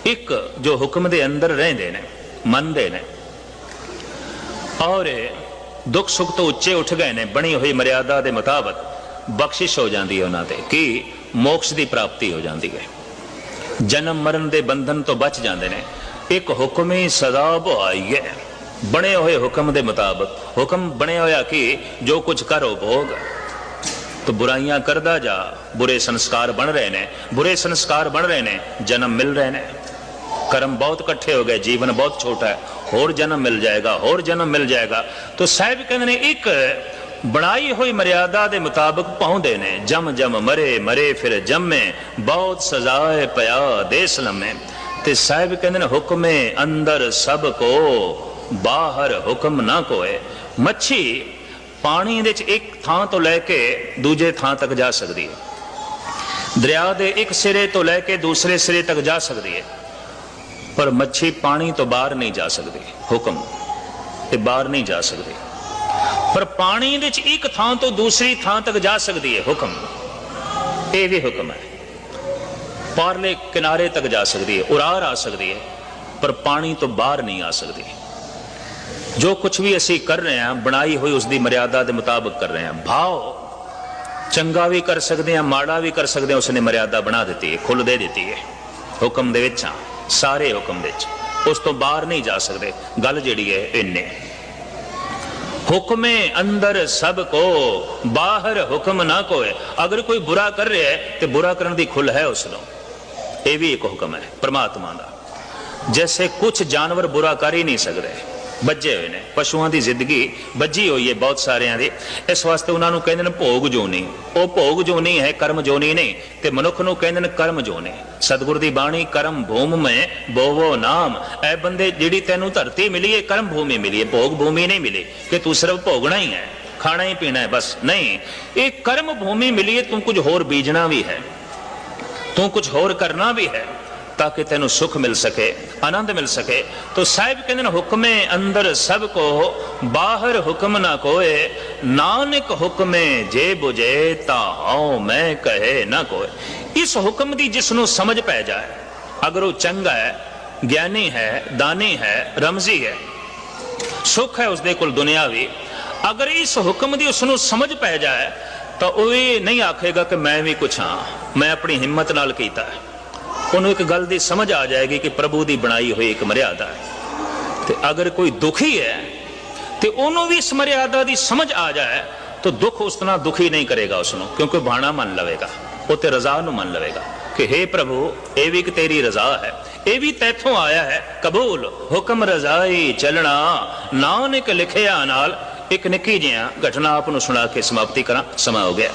ਇੱਕ ਜੋ ਹੁਕਮ ਦੇ ਅੰਦਰ ਰਹਿੰਦੇ ਨੇ, ਮੰਨਦੇ ਨੇ। ਔਰ ਦੁੱਖ ਸੁੱਖ ਤੋਂ ਉੱਚੇ ਉੱਠ ਗਏ ਨੇ, ਬਣੀ ਹੋਈ ਮਰਿਆਦਾ ਦੇ ਮੁਤਾਬਕ ਬਖਸ਼ਿਸ਼ ਹੋ ਜਾਂਦੀ ਹੈ ਉਹਨਾਂ ਤੇ ਕਿ ਮੋਕਸ਼ ਦੀ ਪ੍ਰਾਪਤੀ ਹੋ ਜਾਂਦੀ ਹੈ। ਜਨਮ ਮਰਨ ਦੇ ਬੰਧਨ ਤੋਂ ਬਚ ਜਾਂਦੇ ਨੇ। ਇੱਕ ਹੁਕਮੀ ਸਜ਼ਾ ਬੁਆਈ ਹੈ। ਬਣੇ ਹੋਏ ਹੁਕਮ ਦੇ ਮੁਤਾਬਕ, ਹੁਕਮ ਬਣੇ ਹੋਇਆ ਕਿ ਜੋ ਕੁਝ ਕਰੋ ਭੋਗ ਤੋ ਬੁਰਾਈਆਂ ਕਰਦਾ ਜਾ, ਬੁਰੇ ਸੰਸਕਾਰ ਬਣ ਰਹੇ ਨੇ। ਬੁਰੇ ਸੰਸਕਾਰ ਬਣ ਰਹੇ ਨੇ, ਜਨਮ ਮਿਲ ਰਹੇ ਨੇ। ਕਰਮ ਬਹੁਤ ਇਕੱਠੇ ਹੋ ਗਏ, ਜੀਵਨ ਬਹੁਤ ਛੋਟਾ ਹੈ। ਹੋਰ ਜਨਮ ਮਿਲ ਜਾਏਗਾ, ਹੋਰ ਜਨਮ ਮਿਲ ਜਾਏਗਾ। ਤਾਂ ਸਾਹਿਬ ਕਹਿੰਦੇ ਨੇ, ਇੱਕ ਬਣਾਈ ਹੋਈ ਮਰਿਆਦਾ ਦੇ ਮੁਤਾਬਕ ਪਾਉਂਦੇ ਨੇ, ਜਮ ਜਮ ਮਰੇ ਮਰੇ ਫਿਰ ਜੰਮੇ, ਬਹੁਤ ਸਜ਼ਾਏ ਪਿਆ ਦੇਸ ਲੰਮੇ। ਤੇ ਸਾਹਿਬ ਕਹਿੰਦੇ ਨੇ, ਹੁਕਮੇ ਅੰਦਰ ਸਭ ਕੋ, ਬਾਹਰ ਹੁਕਮ ਨਾ ਕੋਏ। ਮੱਛੀ ਪਾਣੀ ਦੇ ਵਿੱਚ ਇੱਕ ਥਾਂ ਤੋਂ ਲੈ ਕੇ ਦੂਜੇ ਥਾਂ ਤੱਕ ਜਾ ਸਕਦੀ ਹੈ। ਦਰਿਆ ਦੇ ਇੱਕ ਸਿਰੇ ਤੋਂ ਲੈ ਕੇ ਦੂਸਰੇ ਸਿਰੇ ਤੱਕ ਜਾ ਸਕਦੀ ਹੈ। ਪਰ ਮੱਛੀ ਪਾਣੀ ਤੋਂ ਬਾਹਰ ਨਹੀਂ ਜਾ ਸਕਦੀ। ਹੁਕਮ। ਇਹ ਬਾਹਰ ਨਹੀਂ ਜਾ ਸਕਦੇ। ਪਰ ਪਾਣੀ ਵਿੱਚ ਇੱਕ ਥਾਂ ਤੋਂ ਦੂਸਰੀ ਥਾਂ ਤੱਕ ਜਾ ਸਕਦੀ ਹੈ। ਹੁਕਮ। ਇਹ ਵੀ ਹੁਕਮ ਹੈ। ਪਾਰਲੇ ਕਿਨਾਰੇ ਤੱਕ ਜਾ ਸਕਦੀ ਹੈ। ਉਰਾਰ ਆ ਸਕਦੀ ਹੈ। ਪਰ ਪਾਣੀ ਤੋਂ ਬਾਹਰ ਨਹੀਂ ਆ ਸਕਦੀ। ਜੋ ਕੁਝ ਵੀ ਅਸੀਂ ਕਰ ਰਹੇ ਹਾਂ, ਬਣਾਈ ਹੋਈ ਉਸ ਦੀ ਮਰਿਆਦਾ ਦੇ ਮੁਤਾਬਕ ਕਰ ਰਹੇ ਹਾਂ। ਭਾਵ ਚੰਗਾ ਵੀ ਕਰ ਸਕਦੇ ਹਾਂ, ਮਾੜਾ ਵੀ ਕਰ ਸਕਦੇ ਹਾਂ ਉਸ ਨੇ ਮਰਿਆਦਾ ਬਣਾ ਦਿੱਤੀ ਹੈ। ਖੁੱਲ ਦੇ ਦਿੱਤੀ ਹੈ। ਹੁਕਮ ਦੇ ਵਿੱਚ ਹਾਂ। ਸਾਰੇ ਹੁਕਮ ਵਿੱਚ। ਉਸ ਤੋਂ ਬਾਹਰ ਨਹੀਂ ਜਾ ਸਕਦੇ। ਗੱਲ ਜਿਹੜੀ ਹੈ ਇੰਨੇ। ਹੁਕਮੇ ਅੰਦਰ ਸਭ ਕੋ, ਬਾਹਰ ਹੁਕਮ ਨਾ ਕੋਏ। ਅਗਰ ਕੋਈ ਬੁਰਾ ਕਰ ਰਿਹਾ ਹੈ, ਤੇ ਬੁਰਾ ਕਰਨ ਦੀ ਖੁੱਲ ਹੈ ਉਸ ਨੂੰ। ਇਹ ਵੀ ਇੱਕ ਹੁਕਮ ਹੈ, ਪ੍ਰਮਾਤਮਾ ਦਾ। ਜੈਸੇ ਕੁਝ ਜਾਨਵਰ ਬੁਰਾ ਕਰ ਹੀ ਨਹੀਂ ਸਕਦੇ। ਬੱਜੇ ਹੋਏ ਨੇ, ਪਸ਼ੂਆਂ ਦੀ ਜ਼ਿੰਦਗੀ ਬੱਜੀ ਹੋਈ ਹੈ ਬਹੁਤ ਸਾਰਿਆਂ ਦੀ। ਇਸ ਵਾਸਤੇ ਉਹਨਾਂ ਨੂੰ ਕਹਿੰਦੇ ਨੇ ਭੋਗ ਜੋਨੀ ਉਹ ਭੋਗ ਜੋਨੀ ਹੈ, ਕਰਮ ਜੋਨੀ ਨਹੀਂ ਤੇ ਮਨੁੱਖ ਨੂੰ ਕਹਿੰਦੇ ਨੇ ਕਰਮ ਜੋਨੀ ਸਤਿਗੁਰ ਦੀ ਬਾਣੀ, ਕਰਮ ਭੂਮ ਮੈਂ ਬੋਵੋ ਨਾਮ। ਐ ਬੰਦੇ ਜਿਹੜੀ ਤੈਨੂੰ ਧਰਤੀ ਮਿਲੀ ਹੈ ਕਰਮ ਭੂਮੀ ਮਿਲੀ ਹੈ ਭੋਗ ਭੂਮੀ ਨਹੀਂ ਮਿਲੀ, ਕਿ ਤੂੰ ਸਿਰਫ ਭੋਗਣਾ ਹੀ ਹੈ, ਖਾਣਾ ਹੀ ਪੀਣਾ ਹੈ, ਬਸ, ਨਹੀਂ। ਇਹ ਕਰਮ ਭੂਮੀ ਮਿਲੀ ਹੈ ਤੂੰ ਕੁਝ ਹੋਰ ਬੀਜਣਾ ਵੀ ਹੈ, ਤੂੰ ਕੁਝ ਹੋਰ ਕਰਨਾ ਵੀ ਹੈ। ਤਾਂ ਕਿ ਤੈਨੂੰ ਸੁਖ ਮਿਲ ਸਕੇ, ਆਨੰਦ ਮਿਲ ਸਕੇ। ਤੋ ਸਾਹਿਬ ਕਹਿੰਦੇ ਨੇ, ਹੁਕਮੇ ਅੰਦਰ ਸਭ ਕੋ, ਬਾਹਰ ਹੁਕਮ ਨਾ ਕੋਏ, ਨਾਨਕ ਹੁਕਮੇ ਜੇ 부ਜੇ ਤਾ ਹਉ ਮੈਂ ਕਹੇ ਨਾ ਕੋਏ। ਇਸ ਹੁਕਮ ਦੀ ਜਿਸ ਨੂੰ ਸਮਝ ਪੈ ਜਾਏ, ਅਗਰ ਉਹ ਚੰਗਾ ਹੈ, ਗਿਆਨੀ ਹੈ, ਦਾਨੀ ਹੈ, ਰਮਜ਼ੀ ਹੈ, ਸੁਖ ਹੈ ਉਸਦੇ ਕੋਲ ਦੁਨਿਆਵੀ ਅਗਰ ਇਸ ਹੁਕਮ ਦੀ ਉਸ ਨੂੰ ਸਮਝ ਪੈ ਜਾਏ, ਤਾਂ ਉਹ ਇਹ ਨਹੀਂ ਆਖੇਗਾ ਕਿ ਮੈਂ ਵੀ ਕੁਛ ਹਾਂ, ਮੈਂ ਆਪਣੀ ਹਿੰਮਤ ਨਾਲ ਕੀਤਾ ਹੈ। ਉਹਨੂੰ ਇੱਕ ਗੱਲ ਦੀ ਸਮਝ ਆ ਜਾਏਗੀ ਕਿ ਪ੍ਰਭੂ ਦੀ ਬਣਾਈ ਹੋਈ ਇੱਕ ਮਰਿਆਦਾ ਹੈ। ਤੇ ਅਗਰ ਕੋਈ ਦੁਖੀ ਹੈ, ਤੇ ਉਹਨੂੰ ਵੀ ਇਸ ਮਰਿਆਦਾ ਦੀ ਸਮਝ ਆ ਜਾਏ, ਤਾਂ ਦੁੱਖ ਉਸ ਤਰ੍ਹਾਂ ਦੁਖੀ ਨਹੀਂ ਕਰੇਗਾ ਉਸ ਨੂੰ ਕਿਉਂਕਿ ਬਾਣਾ ਮੰਨ ਲਵੇਗਾ, ਉਹ ਤੇ ਰਜ਼ਾ ਨੂੰ ਮੰਨ ਲਵੇਗਾ ਕਿ हे ਪ੍ਰਭੂ, ਇਹ ਵੀ ਕਿ ਤੇਰੀ ਰਜ਼ਾ ਹੈ, ਇਹ ਵੀ ਤੈਥੋਂ ਆਇਆ ਹੈ, ਕਬੂਲ, ਹੁਕਮ ਰਜ਼ਾਈ ਚੱਲਣਾ, ਨਾਨਕ ਲਿਖਿਆ ਨਾਲ ਇੱਕ ਨਿੱਕੀ ਜਿਹਾ ਘਟਨਾ ਆਪ ਨੂੰ ਸੁਣਾ ਕੇ ਸਮਾਪਤੀ ਕਰਾਂ, ਸਮਾਂ ਹੋ ਗਿਆ।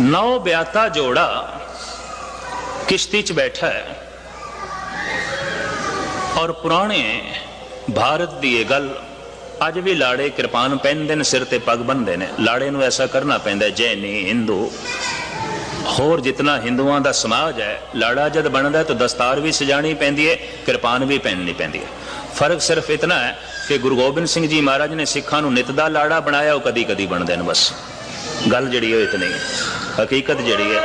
ਨੌ ਬਿਆਤਾ ਜੋੜਾ ਕਿਸ਼ਤੀ 'ਚ ਬੈਠਾ ਹੈ। ਔਰ ਪੁਰਾਣੇ ਭਾਰਤ ਦੀ ਇਹ ਗੱਲ ਅੱਜ ਵੀ ਲਾੜੇ ਕਿਰਪਾਨ ਪਹਿਨਦੇ ਨੇ, ਸਿਰ ਤੇ ਪੱਗ ਬੰਨਦੇ ਨੇ। ਲਾੜੇ ਨੂੰ ਐਸਾ ਕਰਨਾ ਪੈਂਦਾ ਜੈਨੀ ਹਿੰਦੂ। ਹੋਰ ਜਿਤਨਾ ਹਿੰਦੂਆਂ ਦਾ ਸਮਾਜ ਹੈ, ਲਾੜਾ ਜਦ ਬਣਦਾ ਤਾਂ ਦਸਤਾਰ ਵੀ ਸਜਾਣੀ ਪੈਂਦੀ ਹੈ, ਕਿਰਪਾਨ ਵੀ ਪਹਿਨਣੀ ਪੈਂਦੀ ਹੈ। ਫ਼ਰਕ ਸਿਰਫ ਇਤਨਾ ਹੈ ਕਿ ਗੁਰੂ ਗੋਬਿੰਦ ਸਿੰਘ ਜੀ ਮਹਾਰਾਜ ਨੇ ਸਿੱਖਾਂ ਨੂੰ ਨਿਤ ਦਾ ਲਾੜਾ ਬਣਾਇਆ, ਉਹ ਕਦੀ ਕਦੀ ਬਣਦੇ ਨੇ ਬਸ। ਗੱਲ ਜਿਹੜੀ ਉਹ ਇਤਨੀ ਹੈ। ਹਕੀਕਤ ਜਿਹੜੀ ਹੈ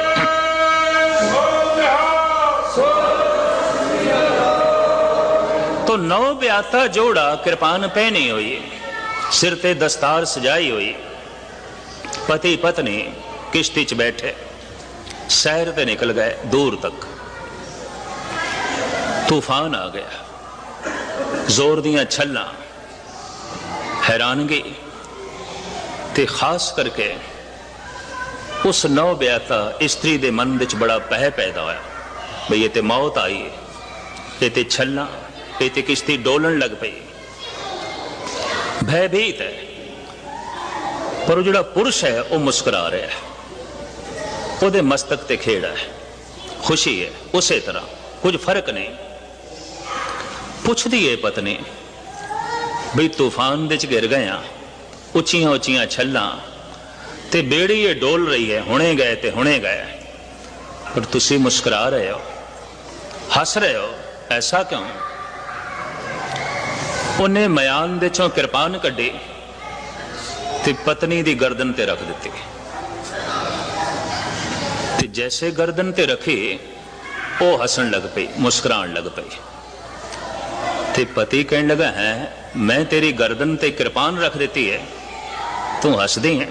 ਨੌ ਬਿਆਤਾ ਜੋੜਾ ਕਿਰਪਾਨ ਪਹਿਨੀ ਹੋਈ, ਸਿਰ ਤੇ ਦਸਤਾਰ ਸਜਾਈ ਹੋਈ। ਪਤੀ ਪਤਨੀ ਕਿਸ਼ਤੀ 'ਚ ਬੈਠੇ, ਸ਼ਹਿਰ ਤੇ ਨਿਕਲ ਗਏ ਦੂਰ ਤੱਕ। ਤੂਫਾਨ ਆ ਗਿਆ। ਜ਼ੋਰ ਦੀਆਂ ਛੱਲਾਂ ਹੈਰਾਨਗੀ ਤੇ ਖਾਸ ਕਰਕੇ ਉਸ ਨੌ ਬਿਆਤਾ ਇਸਤਰੀ ਦੇ ਮਨ ਵਿੱਚ ਬੜਾ ਪਹਿ ਪੈਦਾ ਹੋਇਆ। ਬਈ ਇਹ ਤੇ ਮੌਤ ਆਈ ਹੈ ਇਹ ਤੇ ਛੱਲਾਂ ਇਹ ਤੇ ਕਿਸ਼ਤੀ ਡੋਲਣ ਲੱਗ ਪਈ ਭੈਭੀਤ ਹੈ ਪਰ ਉਹ ਜਿਹੜਾ ਪੁਰਸ਼ ਹੈ ਉਹ ਮੁਸਕਰਾ ਰਿਹਾ ਹੈ ਉਹਦੇ ਮਸਤਕ ਤੇ ਖੇੜਾ ਹੈ ਖੁਸ਼ੀ ਹੈ ਉਸੇ ਤਰ੍ਹਾਂ ਕੁਝ ਫ਼ਰਕ ਨਹੀਂ ਪੁੱਛਦੀ ਹੈ ਪਤਨੀ ਬਈ ਤੂਫਾਨ ਦੇ ਚ ਗਿਰ ਗਿਆ ਉੱਚੀਆਂ ਉੱਚੀਆਂ ਛੱਲਾਂ ਤੇ ਬੇੜੀ ਇਹ ਡੋਲ ਰਹੀ ਹੈ ਹੁਣੇ ਗਏ ਤੇ ਹੁਣੇ ਗਏ ਪਰ ਤੁਸੀਂ ਮੁਸਕਰਾ ਰਹੇ ਹੋ ਹੱਸ ਰਹੇ ਹੋ ਐਸਾ ਕਿਉਂ ਉਹਨੇ ਮਿਆਨ ਦੇ ਚੋਂ ਕਿਰਪਾਨ ਕੱਢੀ ਤੇ ਪਤਨੀ ਦੀ ਗਰਦਨ ਤੇ ਰੱਖ ਦਿੱਤੀ। ਤੇ ਜੈਸੇ ਗਰਦਨ ਤੇ ਰੱਖੀ, ਉਹ ਹੱਸਣ ਲੱਗ ਪਈ, ਮੁਸਕਰਾਉਣ ਲੱਗ ਪਈ। ਤੇ ਪਤੀ ਕਹਿਣ ਲੱਗਾ, ਹੈ, ਮੈਂ ਤੇਰੀ ਗਰਦਨ ਤੇ ਕਿਰਪਾਨ ਰੱਖ ਦਿੱਤੀ ਹੈ, ਤੂੰ ਹੱਸਦੀ ਹੈ।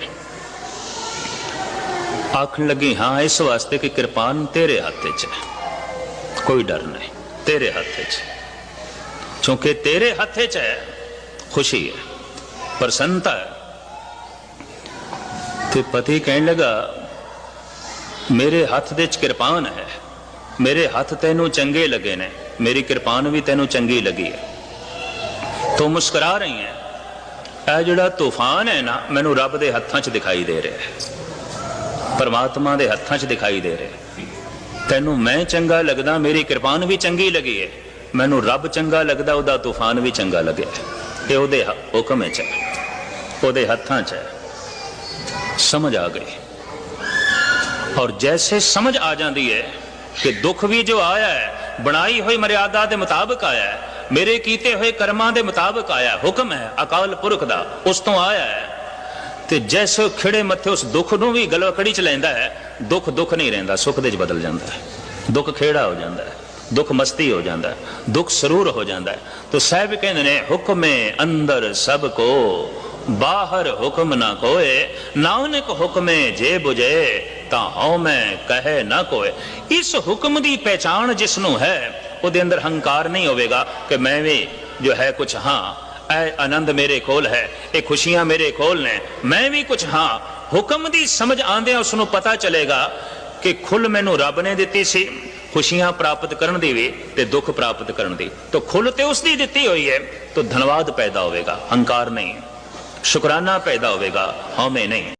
ਆਖਣ ਲੱਗੀ, ਹਾਂ, ਇਸ ਵਾਸਤੇ ਕਿ ਕਿਰਪਾਨ ਤੇਰੇ ਹੱਥ 'ਚ ਹੈ। ਕੋਈ ਡਰ ਨਹੀਂ, ਤੇਰੇ ਹੱਥ 'ਚ ਕਿਉਂਕਿ ਤੇਰੇ ਹੱਥ 'ਚ ਹੈ ਖੁਸ਼ੀ ਹੈ ਪ੍ਰਸੰਨਤਾ ਹੈ ਤੇ ਪਤੀ ਕਹਿਣ ਲੱਗਾ ਮੇਰੇ ਹੱਥ ਦੇ 'ਚ ਕਿਰਪਾਨ ਹੈ ਮੇਰੇ ਹੱਥ ਤੈਨੂੰ ਚੰਗੇ ਲੱਗੇ ਨੇ ਮੇਰੀ ਕਿਰਪਾਨ ਵੀ ਤੈਨੂੰ ਚੰਗੀ ਲੱਗੀ ਹੈ ਤੂੰ ਮੁਸਕਰਾ ਰਹੀ ਹੈ ਇਹ ਜਿਹੜਾ ਤੂਫਾਨ ਹੈ ਨਾ ਮੈਨੂੰ ਰੱਬ ਦੇ ਹੱਥਾਂ 'ਚ ਦਿਖਾਈ ਦੇ ਰਿਹਾ ਹੈ ਪਰਮਾਤਮਾ ਦੇ ਹੱਥਾਂ 'ਚ ਦਿਖਾਈ ਦੇ ਰਿਹਾ ਤੈਨੂੰ ਮੈਂ ਚੰਗਾ ਲੱਗਦਾ ਮੇਰੀ ਕਿਰਪਾਨ ਵੀ ਚੰਗੀ ਲੱਗੀ ਹੈ ਮੈਨੂੰ ਰੱਬ ਚੰਗਾ ਲੱਗਦਾ, ਉਹਦਾ ਤੂਫਾਨ ਵੀ ਚੰਗਾ ਲੱਗਿਆ ਇਹ ਉਹਦੇ ਹੁਕਮ ਵਿੱਚ ਹੈ। ਉਹਦੇ ਹੱਥਾਂ 'ਚ ਹੈ। ਸਮਝ ਆ ਗਈ। ਔਰ ਜੈਸੇ ਸਮਝ ਆ ਜਾਂਦੀ ਹੈ ਕਿ ਦੁੱਖ ਵੀ ਜੋ ਆਇਆ ਹੈ, ਬਣਾਈ ਹੋਈ ਮਰਿਆਦਾ ਦੇ ਮੁਤਾਬਕ ਆਇਆ ਹੈ, ਮੇਰੇ ਕੀਤੇ ਹੋਏ ਕਰਮਾਂ ਦੇ ਮੁਤਾਬਕ ਆਇਆ ਹੁਕਮ ਹੈ, ਅਕਾਲ ਪੁਰਖ ਦਾ, ਉਸ ਤੋਂ ਆਇਆ ਹੈ। ਤੇ ਜੈਸੇ ਉਹ ਖਿੜੇ ਮੱਥੇ ਉਸ ਦੁੱਖ ਨੂੰ ਵੀ ਗਲਵਕੜੀ ਚ ਲੈਂਦਾ ਹੈ, ਦੁੱਖ ਦੁੱਖ ਨਹੀਂ ਰਹਿੰਦਾ, ਸੁੱਖ ਦੇ ਚ ਬਦਲ ਜਾਂਦਾ ਹੈ। ਦੁੱਖ ਖੇੜਾ ਹੋ ਜਾਂਦਾ ਹੈ। ਦੁੱਖ ਮਸਤੀ ਹੋ ਜਾਂਦਾ ਦੁੱਖ ਸਰੂਰ ਹੋ ਜਾਂਦਾ ਹੈ। ਤੋ ਸਾਹਿਬ ਕਹਿੰਦੇ ਨੇ, ਹੁਕਮੇ ਅੰਦਰ ਸਭ ਕੋ, ਬਾਹਰ ਹੁਕਮ ਨਾ ਕੋਏ, ਨਾਨਕ ਹੁਕਮੇ ਜੇ 부ਜੇ ਤਾਂ ਹਉ ਮੈਂ ਕਹੇ ਨਾ ਕੋਏ। ਇਸ ਹੁਕਮ ਦੀ ਪਹਿਚਾਣ ਜਿਸ ਨੂੰ ਹੈ, ਉਹਦੇ ਅੰਦਰ ਹੰਕਾਰ ਨਹੀਂ ਹੋਵੇਗਾ ਕਿ ਮੈਂ ਵੀ ਜੋ ਹੈ ਕੁਝ ਹਾਂ ਐ ਆਨੰਦ ਮੇਰੇ ਕੋਲ ਹੈ, ਇਹ ਖੁਸ਼ੀਆਂ ਮੇਰੇ ਕੋਲ ਨੇ, ਮੈਂ ਵੀ ਕੁਝ ਹਾਂ। ਹੁਕਮ ਦੀ ਸਮਝ ਆਂਦਿਆਂ ਉਸ ਨੂੰ ਪਤਾ ਚਲੇਗਾ ਕਿ ਖੁੱਲ ਮੈਨੂੰ ਰੱਬ ਨੇ ਦਿੱਤੀ ਸੀ। ਖੁਸ਼ੀਆਂ ਪ੍ਰਾਪਤ ਕਰਨ ਦੀ ਵੀ ਤੇ ਦੁੱਖ ਪ੍ਰਾਪਤ ਕਰਨ ਦੀ। ਤਾਂ ਖੁੱਲ ਤੇ ਉਸ ਦੀ ਦਿੱਤੀ ਹੋਈ ਹੈ, ਤਾਂ ਧੰਨਵਾਦ ਪੈਦਾ ਹੋਵੇਗਾ, ਹੰਕਾਰ ਨਹੀਂ ਸ਼ੁਕਰਾਨਾ ਪੈਦਾ ਹੋਵੇਗਾ, ਹਉਮੈ ਨਹੀਂ।